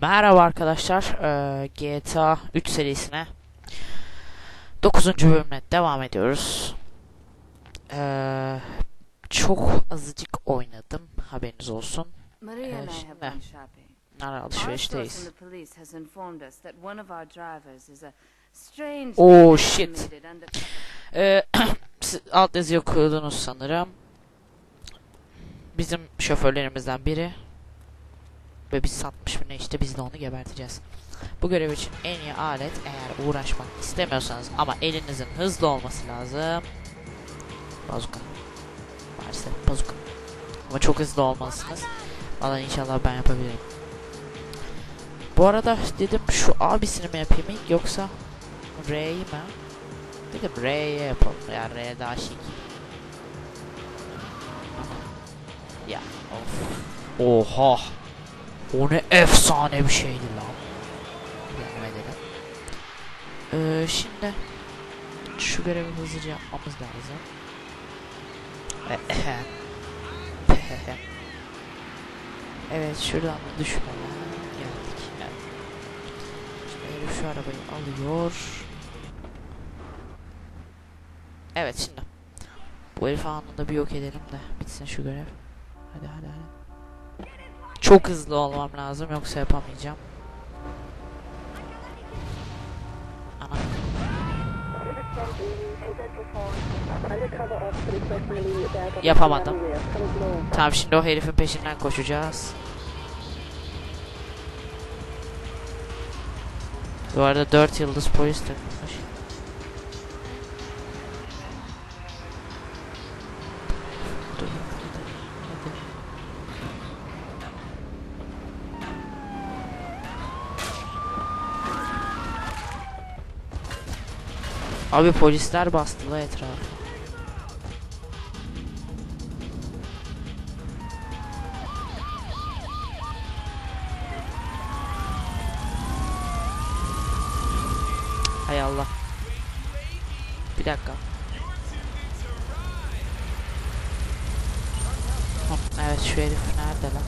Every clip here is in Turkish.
Merhaba arkadaşlar. Ee, GTA 3 serisine 9. bölümle devam ediyoruz. Ee, çok azıcık oynadım. Haberiniz olsun. Have şimdi. in alışverişteyiz. Oh, shit. Ee, siz alt yazı okudunuz sanırım. Bizim şoförlerimizden biri ve biz satmış bir ne işte biz de onu geberteceğiz. Bu görev için en iyi alet eğer uğraşmak istemiyorsanız ama elinizin hızlı olması lazım. Bazuka. Maalesef bazuka. Ama çok hızlı olmalısınız. Valla inşallah ben yapabilirim. Bu arada dedim şu abisini mi yapayım ilk yoksa R'yi mi? Dedim R'ye yapalım. Ya R daha şık. Ya of. Oha. O ne efsane bir şeydi lan. Devam edelim. Ee, şimdi şu görevi hızlıca yapmamız lazım. evet şuradan da düşmeden geldik. Şimdi şu arabayı alıyor. Evet şimdi. Bu herif anında bir yok edelim de bitsin şu görev. Hadi hadi hadi. Çok hızlı olmam lazım yoksa yapamayacağım. Ana. Yapamadım. Tamam şimdi o herifin peşinden koşacağız. Bu arada 4 yıldız polis takılmış. Abi polisler bastı la etrafı. Hay Allah. Bir dakika. Evet şu herif nerede lan?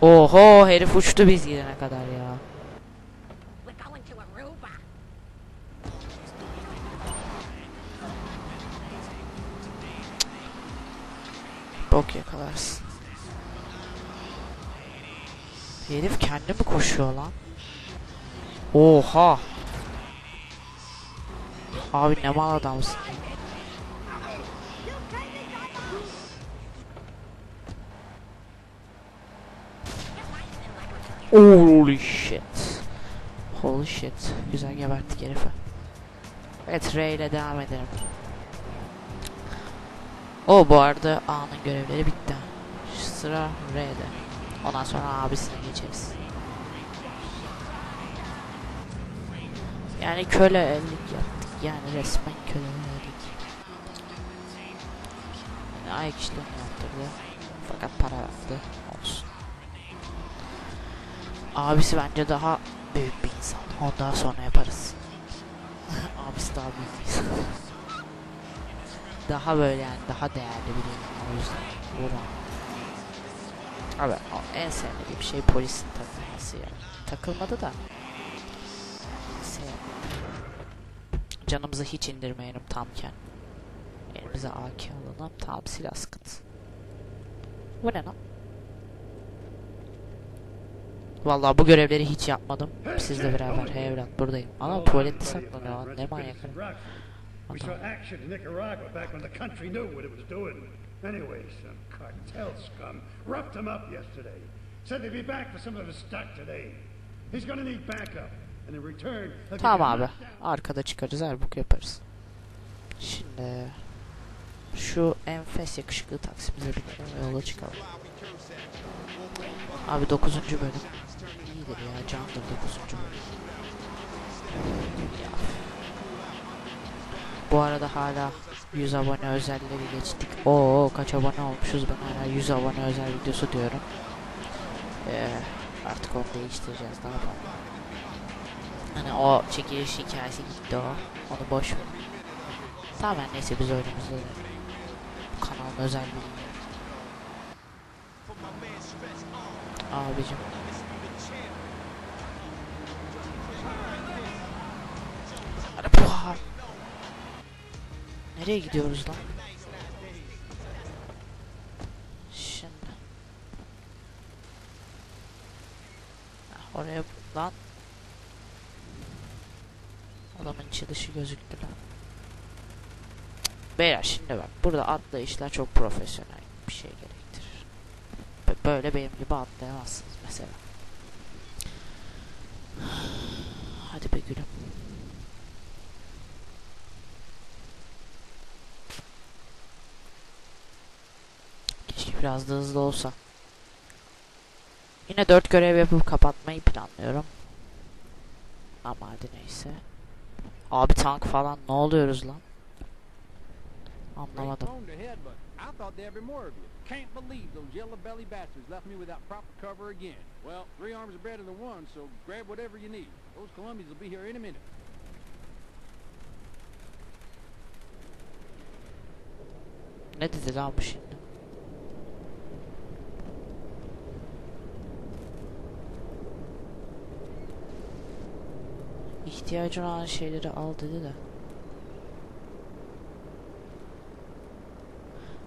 Oho herif uçtu biz gidene kadar ya. Koşuyor lan? Oha. Abi ne mal adamsın. Holy shit. Holy shit. Güzel geberttik herifi. Evet R ile devam edelim. O bu arada A'nın görevleri bitti. Sıra R'de. Ondan sonra abisine geçeriz. Yani köle ellik yaptık. Yani resmen köle ellik. Yani ayak işlerini yaptırdı. Fakat para verdi. Olsun. Abisi bence daha büyük bir insan. Ondan sonra yaparız. Abisi daha büyük bir insan. daha böyle yani daha değerli insan. O yüzden Burak. Abi en sevmediğim şey polisin takılması ya. Takılmadı da. Canımızı hiç indirmeyelim tamken. Elimize AK alalım. Tam silah sıkıntı. Bu ne lan? Vallahi bu görevleri hiç yapmadım. Sizle beraber hey evlat buradayım. Ana tuvalette saklanıyor lan. Ne manyak. herif. We saw action in Nicaragua back when the country knew what it was doing. Anyway, some cartel scum roughed him up yesterday. Said they'd be back for some of his stock today. He's gonna need backup. Tamam abi. Arkada çıkarız. Erbuk yaparız. Şimdi şu enfes yakışıklı taksimize binelim yola çıkalım. Abi 9. bölüm. İyidir ya. Candır 9. bölüm. Ya. Bu arada hala 100 abone özelleri geçtik. Oo kaç abone olmuşuz ben hala 100 abone özel videosu diyorum. Ee, artık onu değiştireceğiz ne yapalım. Hani o çekiliş hikayesi gitti o. Onu boş ver. Tamam neyse biz oyunumuzu kanalın özel bir Abicim. Nereye gidiyoruz lan? Gözüktü lan. Beyler şimdi bak burada atlayışlar çok profesyonel bir şey gerektirir. Böyle benim gibi atlayamazsınız mesela. Hadi be gülüm. Keşke biraz da hızlı olsa. Yine dört görev yapıp kapatmayı planlıyorum. Ama hadi neyse. Abi tank falan ne oluyoruz lan? Anlamadım. Can't believe those yellow belly bastards left me without proper cover again. Well, three arms are better than one, so grab whatever you need. Those Colombians will be here any minute. Ne dedi lan bu şimdi? İhtiyacın olan şeyleri al dedi de.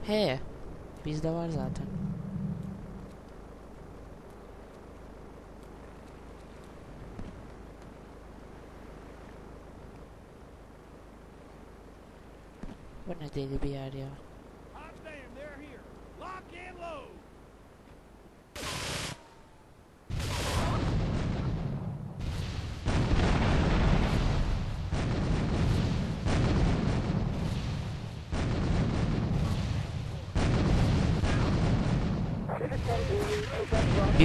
He. Bizde var zaten. Bu ne deli bir yer ya.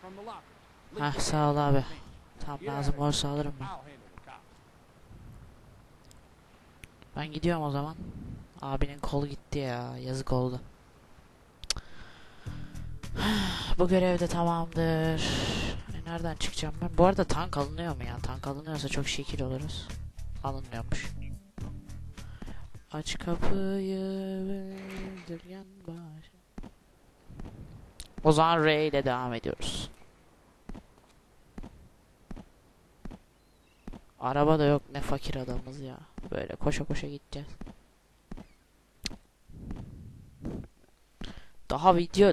from the lockers. Leave Heh sağ ol abi. Tam lazım olursa alırım ben. Ben gidiyorum o zaman. Abinin kolu gitti ya. Yazık oldu. Bu görev de tamamdır. E, nereden çıkacağım ben? Bu arada tank alınıyor mu ya? Tank alınıyorsa çok şekil oluruz. Alınmıyormuş. Aç kapıyı bildirgen baş. O zaman R ile devam ediyoruz. Araba da yok ne fakir adamız ya. Böyle koşa koşa gideceğiz. Daha video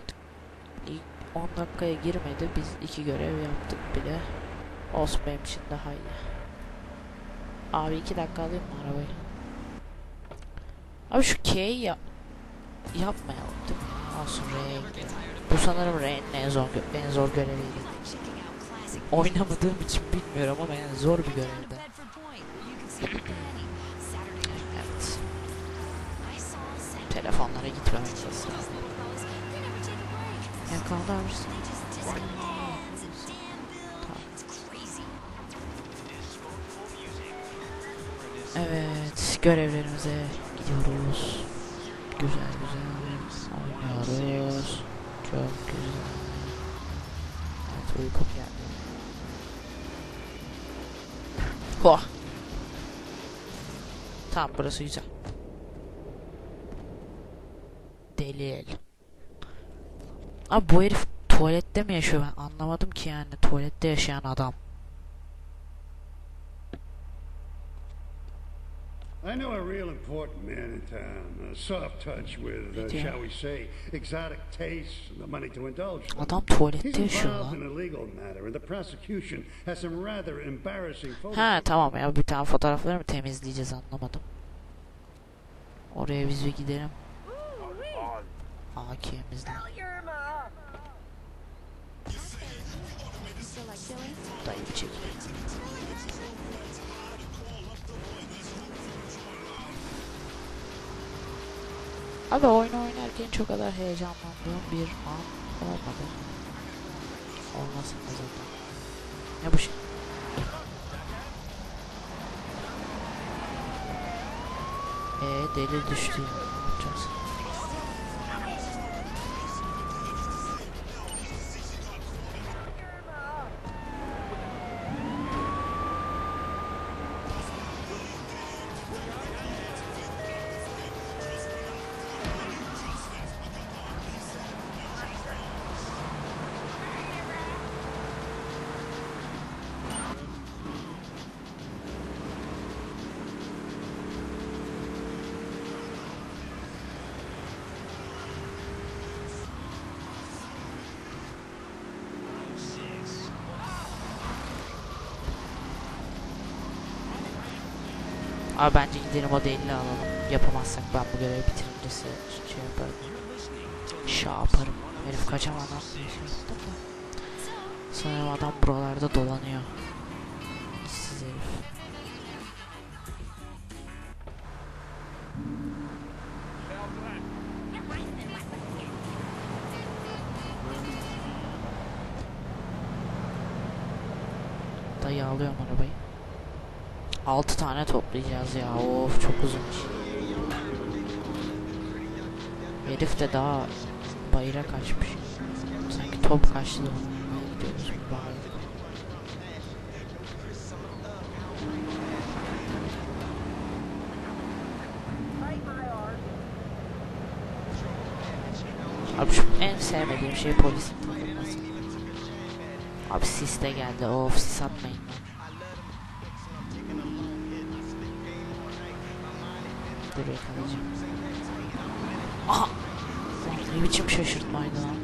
ilk 10 dakikaya girmedi. Biz iki görev yaptık bile. Olsun benim için daha iyi. Abi iki dakika alayım mı arabayı? Abi şu K'yi yap yapmayalım değil mi? Olsun R'ye. Bu sanırım R'nin en zor, en zor göreviydi. Oynamadığım için bilmiyorum ama yani zor bir görevdi. Evet. Telefonlara gitmemek lazım. Yakalar mısın? Evet, görevlerimize gidiyoruz. Güzel güzel oynuyoruz. Çok güzel. Evet, uykum geldi. Ho. Tamam, burası güzel. Deli el. Abi bu herif tuvalette mi yaşıyor ben anlamadım ki yani tuvalette yaşayan adam. I know a real important man in town. A soft touch with, uh, shall we say, exotic tastes and the money to indulge them. Adam He's tuvalette yaşıyor involved lan. in a legal matter, and the prosecution has some rather embarrassing Ha tamam ya bir tane fotoğrafları mı temizleyeceğiz anlamadım. Oraya biz bir gidelim. AK'mizle. Dayı bir çek. Abi oyun oynarken çok kadar heyecanlandığım bir an olmadı. Olmasın da zaten. Ne bu şey? Ee delil düştü ya. Abi bence gidelim o delili alalım. Yapamazsak ben bu görevi bitirince size şey yaparım. Şey yaparım. Herif kaçamadan bir şey yaptım da. Sanırım adam buralarda dolanıyor. Siz herif. Tane toplayacağız ya. Of çok uzun iş. Herif de daha bayıra kaçmış. Sanki top kaçtı da gidiyoruz. Abi şu en sevmediğim şey takılması. Abi sis de geldi. Of sis atmayın lan. Dur yakalayacağım. Aha! Ne biçim şaşırtmaydı lan.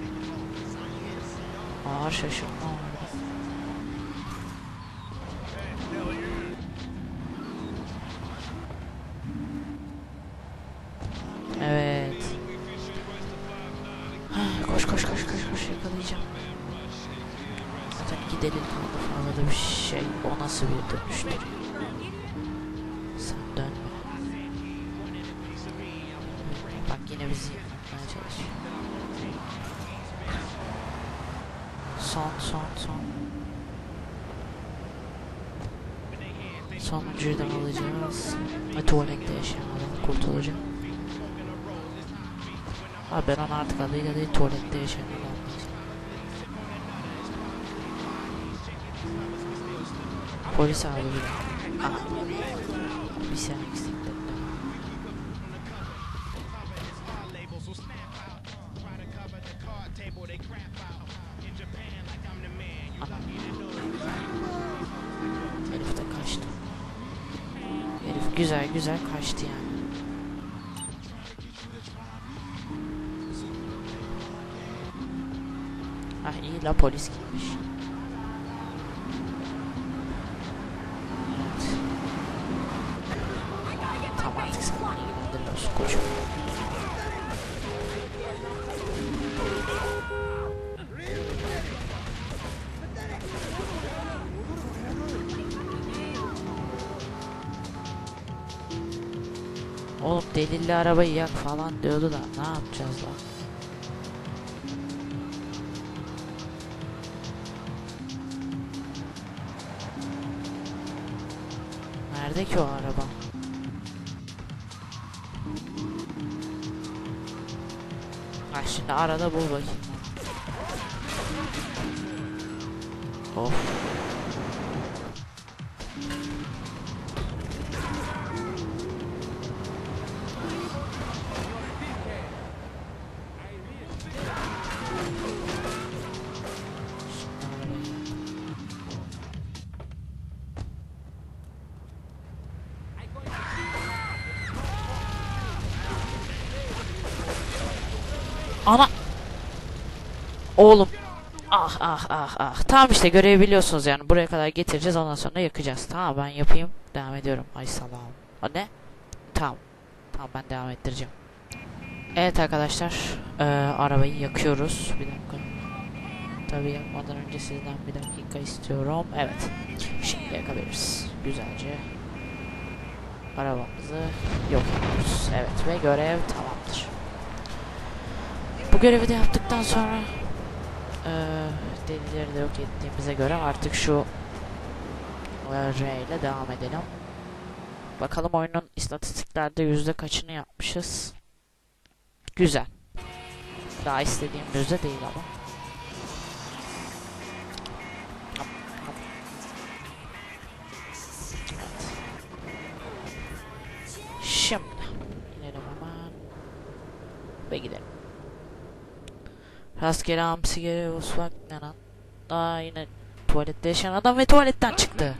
Ağır şaşırtma vardı. Evet. Ah, Koş koş koş koş koş yakalayacağım. Zaten iki delil kaldı fazla da bir şey. O nasıl bir dönüştür? Da alacağız. Ve tuvalette yaşayan adam. Abi ben onu artık adıyla değil tuvalette yaşayan adam. Polis abi. Aha. Güzel güzel kaçtı yani. Ah iyi la polis gitmiş. Delilli arabayı yak falan diyordu da ne yapacağız lan? Nerede ki o araba? Ha şimdi arada bul bakayım. Of. Ana. Oğlum. Ah ah ah ah. Tamam işte görevi biliyorsunuz yani. Buraya kadar getireceğiz ondan sonra yakacağız. Tamam ben yapayım. Devam ediyorum. Ay Allah'ım. O ne? Tamam. Tamam ben devam ettireceğim. Evet arkadaşlar. eee, arabayı yakıyoruz. Bir dakika. Tabii yakmadan önce sizden bir dakika istiyorum. Evet. Şimdi yakabiliriz. Güzelce. Arabamızı yok ediyoruz. Evet ve görev tamamdır. Bu görevi de yaptıktan sonra eee delileri de yok ettiğimize göre artık şu R ile devam edelim. Bakalım oyunun istatistiklerde yüzde kaçını yapmışız. Güzel. Daha istediğim yüzde değil ama. Şimdi inelim hemen ve gidelim. Rastgele hamsi geri usvak ne lan? Aa yine tuvalette yaşayan adam ve tuvaletten çıktı.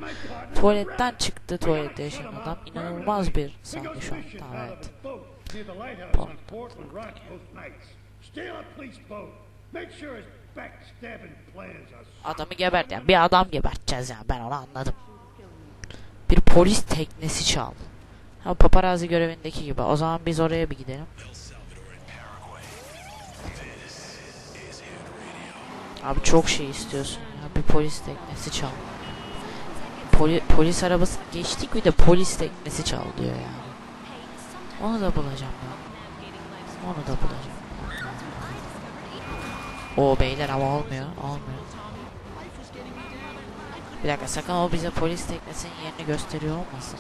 Tuvaletten çıktı tuvalette yaşayan adam. İnanılmaz bir sahne şu an. Tamam evet. Adamı gebert yani bir adam geberteceğiz yani ben onu anladım. Bir polis teknesi çal. Ha paparazzi görevindeki gibi. O zaman biz oraya bir gidelim. Abi çok şey istiyorsun ya. Bir polis teknesi çal. Poli- polis arabası geçtik bir de polis teknesi çal diyor yani. Onu da bulacağım ben. Onu da bulacağım. O beyler ama olmuyor. Olmuyor. Bir dakika sakın o bize polis teknesinin yerini gösteriyor olmasın.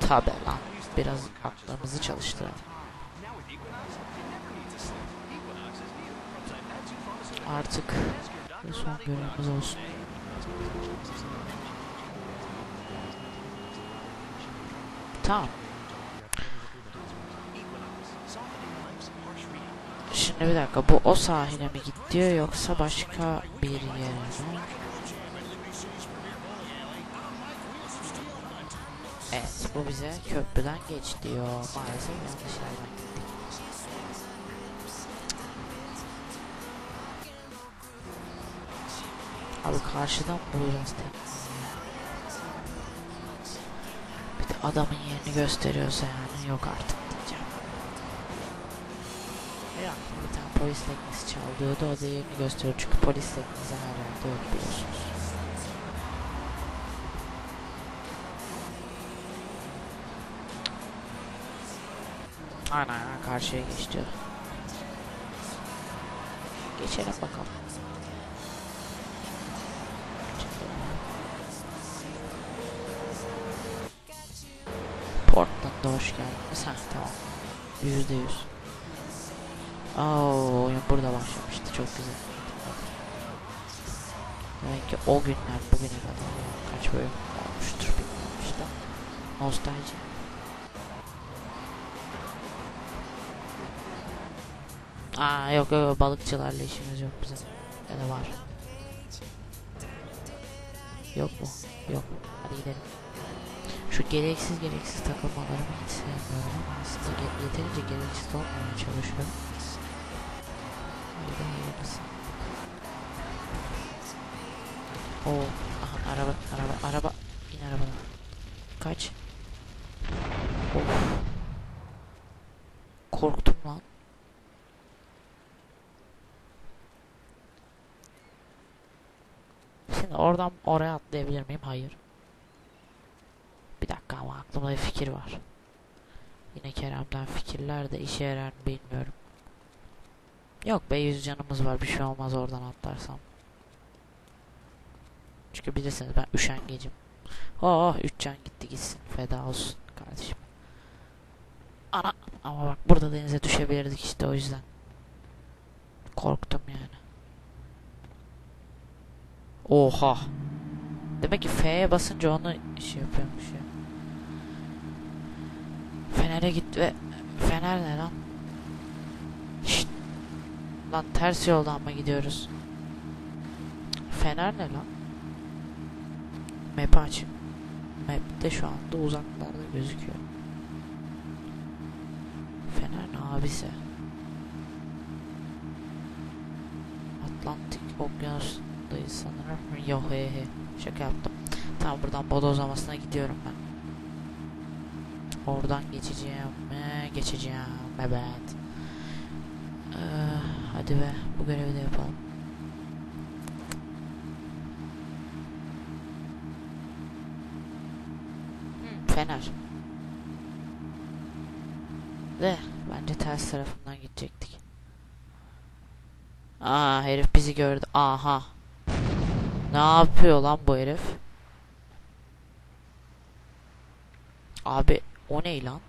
Tabi lan. Biraz aklımızı çalıştıralım. Artık son görevimiz olsun. Tamam. Şimdi bir dakika bu o sahile mi gidiyor yoksa başka bir yere mi? Evet bu bize köprüden geç diyor. Maalesef yanlış yerden Abi karşıdan bulacağız? Bir de adamın yerini gösteriyorsa yani yok artık diyeceğim. Aklıma bir tane polis teknesi çaldıyordu. O da yerini gösteriyor. Çünkü polis teknesi her yerde yok biliyorsunuz. Aynen karşıya geç diyor. Geçelim bakalım. Portland'a hoş geldiniz. Ha tamam. Yüzde yüz. Aa, oyun burada başlamıştı. Çok güzel. Demek ki o günler bugüne kadar kaç bölüm olmuştur bilmiyorum işte. Nostalji. Aa yok yok balıkçılarla işimiz yok bizim. Ya da var. Yok mu? Yok. Hadi gidelim. Şu gereksiz gereksiz takılmalarımı hiç sevmiyorum ama aslında yeterince gereksiz olmamaya çalışıyorum. Haydi hayırlısı. Oo, aha araba, araba, araba. İn arabadan. Kaç. Of. Korktum lan. Şimdi oradan oraya atlayabilir miyim? Hayır. Bir dakika ama aklımda bir fikir var. Yine Kerem'den fikirler de işe yarar mı bilmiyorum. Yok be yüz canımız var bir şey olmaz oradan atlarsam. Çünkü bilirsiniz ben üşengecim. Oh üç can gitti gitsin feda olsun kardeşim. Ana ama bak burada denize düşebilirdik işte o yüzden. Korktum yani. Oha. Demek ki F'ye basınca onu şey yapıyormuş ya. Fener'e gitti ve Fener ne lan? Şşt. Lan ters yoldan mı gidiyoruz? Fener ne lan? Map'i açayım. Map'te şu anda uzaklarda gözüküyor. Fener ne abisi? Atlantik okyanusundayız sanırım. Yok he he. Şaka yaptım. Tamam buradan bodoz gidiyorum ben. Oradan geçeceğim mi? Geçeceğim. Evet. Ee, hadi be. Bu görevi de yapalım. Hmm, fener. De bence ters tarafından gidecektik. Aa herif bizi gördü. Aha. Ne yapıyor lan bu herif? Abi o ne lan?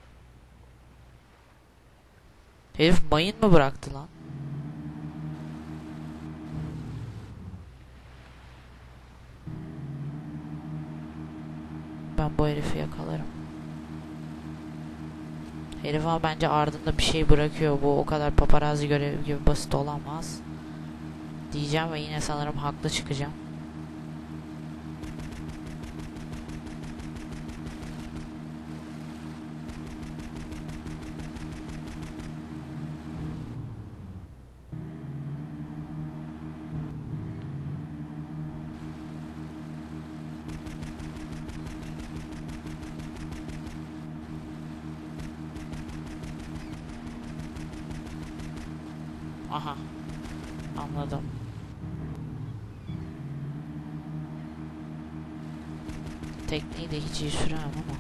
Herif mayın mı bıraktı lan? Ben bu herifi yakalarım. Herif ama bence ardında bir şey bırakıyor. Bu o kadar paparazzi görevi gibi basit olamaz. Diyeceğim ve yine sanırım haklı çıkacağım. Aha. Anladım. Tekneyi de hiç iyi süremem ama.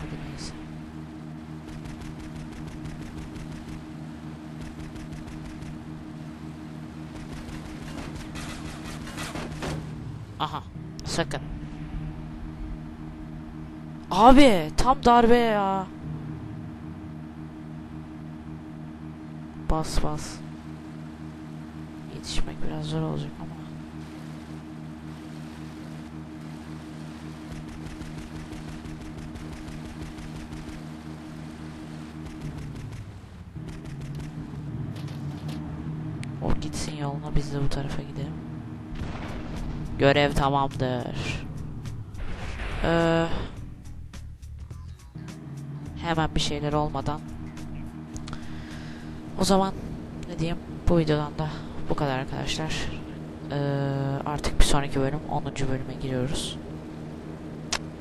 Hadi neyse. Aha. Sakın. Abi tam darbe ya. Bas bas. Yetişmek biraz zor olacak ama. O gitsin yoluna biz de bu tarafa gidelim. Görev tamamdır. Ee, hemen bir şeyler olmadan o zaman ne diyeyim bu videodan da bu kadar arkadaşlar. Ee, artık bir sonraki bölüm 10. bölüme giriyoruz.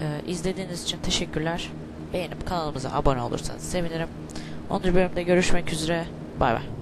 Ee, izlediğiniz için teşekkürler. Beğenip kanalımıza abone olursanız sevinirim. 10. bölümde görüşmek üzere. Bay bay.